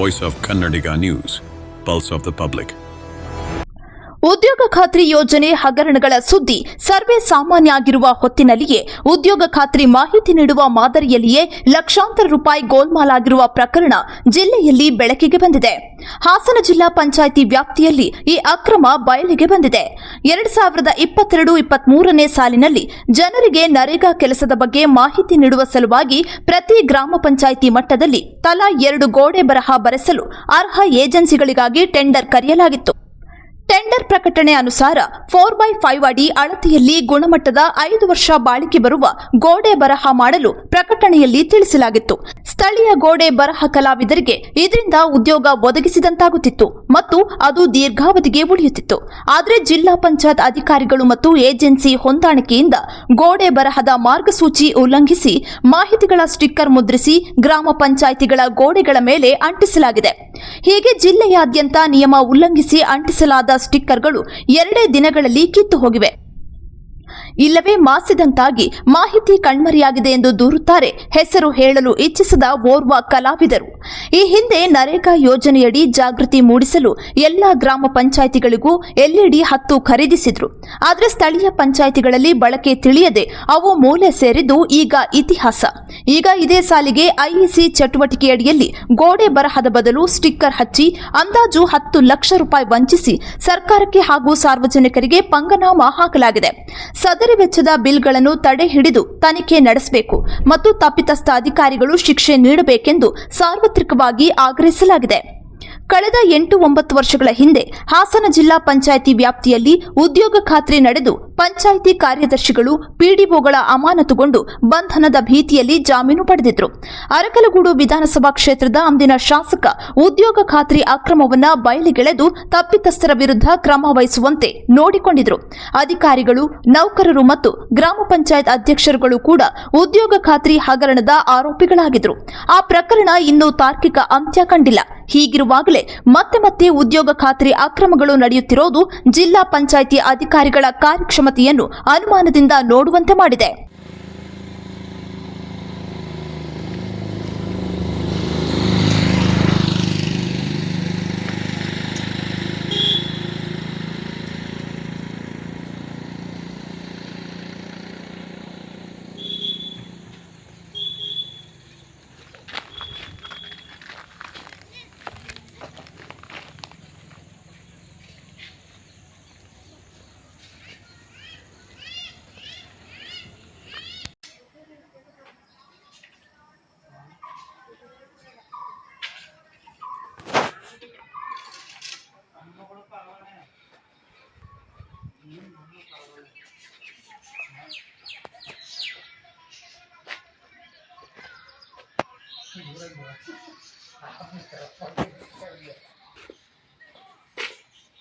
voice of Kannadiga News, pulse of the public. ಉದ್ಯೋಗ ಖಾತ್ರಿ ಯೋಜನೆ ಹಗರಣಗಳ ಸುದ್ದಿ ಸರ್ವೇ ಸಾಮಾನ್ಯ ಆಗಿರುವ ಹೊತ್ತಿನಲ್ಲಿಯೇ ಉದ್ಯೋಗ ಖಾತ್ರಿ ಮಾಹಿತಿ ನೀಡುವ ಮಾದರಿಯಲ್ಲಿಯೇ ಲಕ್ಷಾಂತರ ರೂಪಾಯಿ ಗೋಲ್ಮಾಲಾಗಿರುವ ಪ್ರಕರಣ ಜಿಲ್ಲೆಯಲ್ಲಿ ಬೆಳಕಿಗೆ ಬಂದಿದೆ. ಹಾಸನ ಜಿಲ್ಲಾ ಪಂಚಾಯಿತಿ ವ್ಯಾಪ್ತಿಯಲ್ಲಿ ಈ ಅಕ್ರಮ ಬಯಲಿಗೆ ಬಂದಿದೆ. ಎರಡ್ ಸಾವಿರದ ಇಪ್ಪತ್ತೆರಡು ಇಪ್ಪತ್ಮೂರನೇ ಸಾಲಿನಲ್ಲಿ ಜನರಿಗೆ ನರೇಗಾ ಕೆಲಸದ ಬಗ್ಗೆ ಮಾಹಿತಿ ನೀಡುವ ಸಲುವಾಗಿ ಪ್ರತಿ ಗ್ರಾಮ ಪಂಚಾಯಿತಿ ಮಟ್ಟದಲ್ಲಿ ತಲಾ ಎರಡು ಗೋಡೆ ಬರಹ ಬರೆಸಲು ಅರ್ಹ ಏಜೆನ್ಸಿಗಳಿಗಾಗಿ ಟೆಂಡರ್ ಕರೆಯಲಾಗಿತ್ತು. ಟೆಂಡರ್ ಪ್ರಕಟಣೆ ಅನುಸಾರ ಫೋರ್ ಬೈ ಫೈವ್ ಅಡಿ ಅಳತೆಯಲ್ಲಿ ಗುಣಮಟ್ಟದ ಐದು ವರ್ಷ ಬಾಳಿಕೆ ಬರುವ ಗೋಡೆ ಬರಹ ಮಾಡಲು ಪ್ರಕಟಣೆಯಲ್ಲಿ ತಿಳಿಸಲಾಗಿತ್ತು. ಸ್ಥಳೀಯ ಗೋಡೆ ಬರಹ ಕಲಾವಿದರಿಗೆ ಇದರಿಂದ ಉದ್ಯೋಗ ಒದಗಿಸಿದಂತಾಗುತ್ತಿತ್ತು ಮತ್ತು ಅದು ದೀರ್ಘಾವಧಿಗೆ ಉಳಿಯುತ್ತಿತ್ತು. ಆದರೆ ಜಿಲ್ಲಾ ಪಂಚಾಯತ್ ಅಧಿಕಾರಿಗಳು ಮತ್ತು ಏಜೆನ್ಸಿ ಹೊಂದಾಣಿಕೆಯಿಂದ ಗೋಡೆ ಬರಹದ ಮಾರ್ಗಸೂಚಿ ಉಲ್ಲಂಘಿಸಿ ಮಾಹಿತಿಗಳ ಸ್ಟಿಕ್ಕರ್ ಮುದ್ರಿಸಿ ಗ್ರಾಮ ಪಂಚಾಯಿತಿಗಳ ಗೋಡೆಗಳ ಮೇಲೆ ಅಂಟಿಸಲಾಗಿದೆ. ಹೀಗೆ ಜಿಲ್ಲೆಯಾದ್ಯಂತ ನಿಯಮ ಉಲ್ಲಂಘಿಸಿ ಅಂಟಿಸಲಾದ ಸ್ಟಿಕ್ಕರ್ಗಳು ಎರಡೇ ದಿನಗಳಲ್ಲಿ ಕಿತ್ತು ಹೋಗಿವೆ. ಇಲ್ಲವೇ ಮಾಸಿದಂತಾಗಿ ಮಾಹಿತಿ ಕಣ್ಮರೆಯಾಗಿದೆ ಎಂದು ದೂರುತ್ತಾರೆ ಹೆಸರು ಹೇಳಲು ಇಚ್ಛಿಸದ ಓರ್ವ ಕಲಾವಿದರು. ಈ ಹಿಂದೆ ನರೇಗಾ ಯೋಜನೆಯಡಿ ಜಾಗೃತಿ ಮೂಡಿಸಲು ಎಲ್ಲ ಗ್ರಾಮ ಪಂಚಾಯಿತಿಗಳಿಗೂ ಎಲ್ಇಡಿ ಹತ್ತು ಖರೀದಿಸಿದ್ರು. ಆದರೆ ಸ್ಥಳೀಯ ಪಂಚಾಯಿತಿಗಳಲ್ಲಿ ಬಳಕೆ ತಿಳಿಯದೆ ಅವು ಮೂಲೆ ಸೇರಿದ್ದು ಈಗ ಇತಿಹಾಸ. ಈಗ ಇದೇ ಸಾಲಿಗೆ ಐಇಸಿ ಚಟುವಟಿಕೆಯಡಿಯಲ್ಲಿ ಗೋಡೆ ಬರಹದ ಬದಲು ಸ್ಟಿಕ್ಕರ್ ಹಚ್ಚಿ ಅಂದಾಜು ಹತ್ತು ಲಕ್ಷ ರೂಪಾಯಿ ವಂಚಿಸಿ ಸರ್ಕಾರಕ್ಕೆ ಹಾಗೂ ಸಾರ್ವಜನಿಕರಿಗೆ ಪಂಗನಾಮ ಹಾಕಲಾಗಿದೆ. ಸದರಿ ವೆಚ್ಚದ ಬಿಲ್ಗಳನ್ನು ತಡೆ ಹಿಡಿದು ತನಿಖೆ ನಡೆಸಬೇಕು ಮತ್ತು ತಪ್ಪಿತಸ್ಥ ಅಧಿಕಾರಿಗಳು ಶಿಕ್ಷೆ ನೀಡಬೇಕೆಂದು ಸಾರ್ವತ್ರಿಕವಾಗಿ ಆಗ್ರಹಿಸಲಾಗಿದೆ. ಕಳೆದ ಎಂಟು ಒಂಬತ್ತು ವರ್ಷಗಳ ಹಿಂದೆ ಹಾಸನ ಜಿಲ್ಲಾ ಪಂಚಾಯಿತಿ ವ್ಯಾಪ್ತಿಯಲ್ಲಿ ಉದ್ಯೋಗ ಖಾತ್ರಿ ನಡೆದು ಪಂಚಾಯಿತಿ ಕಾರ್ಯದರ್ಶಿಗಳು ಪಿಡಿಒಗಳ ಅಮಾನತುಗೊಂಡು ಬಂಧನದ ಭೀತಿಯಲ್ಲಿ ಜಾಮೀನು ಪಡೆದಿದ್ರು. ಅರಕಲಗೂಡು ವಿಧಾನಸಭಾ ಕ್ಷೇತ್ರದ ಅಂದಿನ ಶಾಸಕ ಉದ್ಯೋಗ ಖಾತ್ರಿ ಅಕ್ರಮವನ್ನ ಬಯಲಿಗೆಳೆದು ತಪ್ಪಿತಸ್ಥರ ವಿರುದ್ಧ ಕ್ರಮ ವಹಿಸುವಂತೆ ನೋಡಿಕೊಂಡಿದ್ರು. ಅಧಿಕಾರಿಗಳು, ನೌಕರರು ಮತ್ತು ಗ್ರಾಮ ಪಂಚಾಯತ್ ಅಧ್ಯಕ್ಷರುಗಳು ಕೂಡ ಉದ್ಯೋಗ ಖಾತ್ರಿ ಹಗರಣದ ಆರೋಪಿಗಳಾಗಿದ್ರು. ಆ ಪ್ರಕರಣ ಇನ್ನೂ ತಾರ್ಕಿಕ ಅಂತ್ಯ ಕಂಡಿಲ್ಲ. ಹೀಗಿರುವಾಗಲೇ ಮತ್ತೆ ಮತ್ತೆ ಉದ್ಯೋಗ ಖಾತ್ರಿ ಅಕ್ರಮಗಳು ನಡೆಯುತ್ತಿರುವುದು ಜಿಲ್ಲಾ ಪಂಚಾಯಿತಿ ಅಧಿಕಾರಿಗಳ ಕಾರ್ಯಕ್ಷಮತೆಯನ್ನು ಅನುಮಾನದಿಂದ ನೋಡುವಂತೆ ಮಾಡಿದೆ.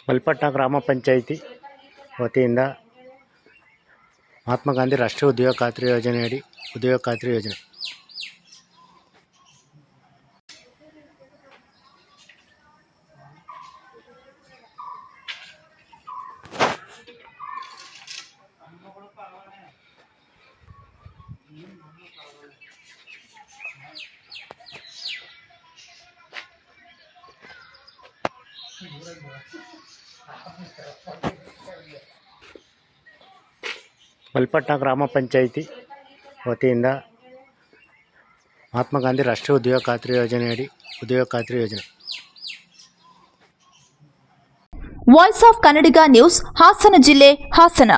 ಮಲ್ಪಟ್ಟ ಗ್ರಾಮ ಪಂಚಾಯಿತಿ ವತಿಯಿಂದ ಮಹಾತ್ಮ ಗಾಂಧಿ ರಾಷ್ಟ್ರೀಯ ಉದ್ಯೋಗ ಖಾತ್ರಿ ಯೋಜನೆಯಡಿ ಉದ್ಯೋಗ ಖಾತ್ರಿ ಯೋಜನೆ. ಮಲ್ಪಟ್ಟ ಗ್ರಾಮ ಪಂಚಾಯಿತಿ ವತಿಯಿಂದ ಮಹಾತ್ಮ ಗಾಂಧಿ ರಾಷ್ಟ್ರೀಯ ಉದ್ಯೋಗ ಖಾತ್ರಿ ಯೋಜನೆಯಡಿ ಉದ್ಯೋಗ ಖಾತ್ರಿ ಯೋಜನೆ. Voice of Kannadiga news Hassan ಜಿಲ್ಲೆ ಹಾಸನ.